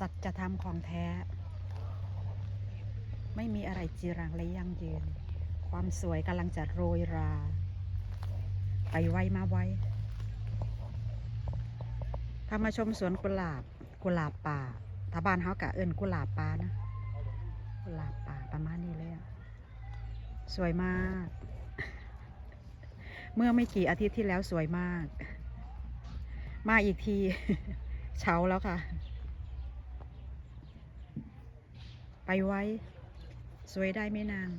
สัจธรรมของแท้ ไม่มีอะไรจีรังและยั่งยืน ความสวยกำลังจะโรยรา ไปไวมาไวพามาชมสวนกุหลาบกุหลาบป่าถ้าบ้านเฮากะเอิญกุหลาบป่านะ กุหลาบป่าประมาณนี้เลยอะสวยมาก เมื่อไม่กี่อาทิตย์ที่แล้วสวยมาก มาอีกที เช้าแล้วค่ะ ไปไว้ สวยได้ไม่นาน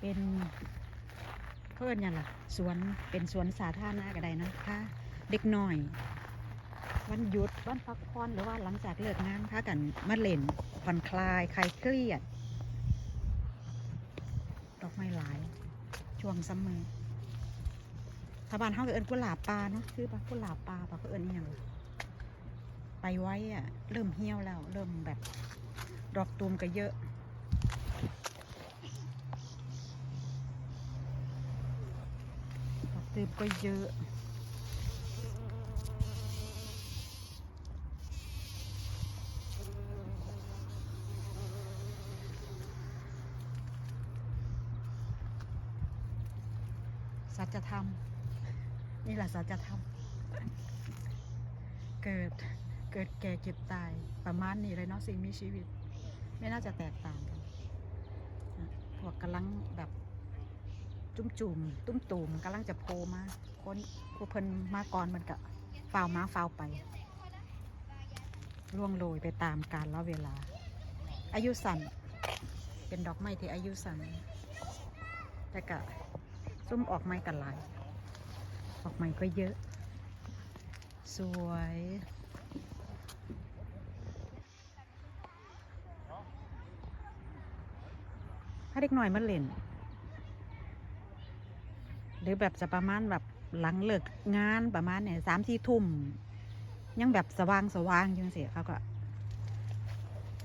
เป็นเพื่อนยังล่ะสวนเป็นสวนสาธารณะก็ได้นะคะ เด็กหน่อย วันหยุดวันพักผ่อนหรือว่าหลังจากเลิกงานพากันมาเล่นผ่อนคลายคลายเครียด ดอกไม้หลาย ช่วงซัมเมอร์ถ้าบ้านเขาก็เอินกุหลาบปลาเนาะคือปะกุหลาบปลาปะก็เอินอหย่างไปไว้อะเริ่มเหี่ยวแล้ว เริ่มแบบดอกตูมก็เยอะดอกตูมก็เยอะ สัจธรรม นี่แหละสัจธรรม เกิด เกิดแก่เก็บตาย ประมาณนี้เลยเนาะสิ่งมีชีวิต ไม่น่าจะแตกต่างกันพวกกำลังแบบจุ่มจุ่มตุ้มตุ่มกำลังจะโผล่มาคนผู้เพิ่นมาก่อนมันก็ฟาวมาฟาวไปล่วงโรยไปตามกาลละเวลา อายุสั้นเป็นดอกไม้ที่อายุสั้นแต่ก็ ซุ่มออกไม้กันหลาย ออกไม้ก็เยอะ สวยถ้าเด็กหน่อยมันเล่น หรือแบบจะประมาณแบบหลังเลิกงานประมาณเนี่ยสามสี่ทุ่ม ยังแบบสว่างสว่างยังเสียเขาก็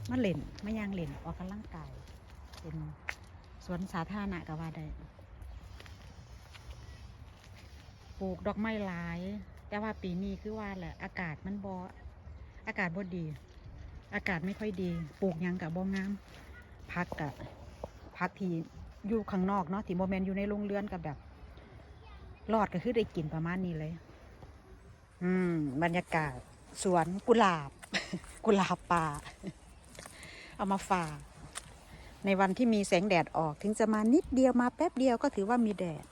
มาเล่นไม่ยังเล่นออกกำลังกายเป็นสวนสาธารณะก็ว่าได้ ปลูกดอกไม้หลาย แต่ว่าปีนี้คือว่าแหละ อากาศมันบออากาศบ่ดี อากาศไม่ค่อยดี ปลูกยังกับบ่งามพักกับพักที่อยู่ข้างนอกเนาะที่โมเมนอยู่ในโรงเรือนกับแบบรอดก็คือได้กินประมาณนี้เลย อืม บรรยากาศ สวนกุหลาบ กุหลาบป่า เอามาฝากในวันที่มีแสงแดดออก ถึงจะมานิดเดียวมาแป๊บเดียวก็ถือว่ามีแดด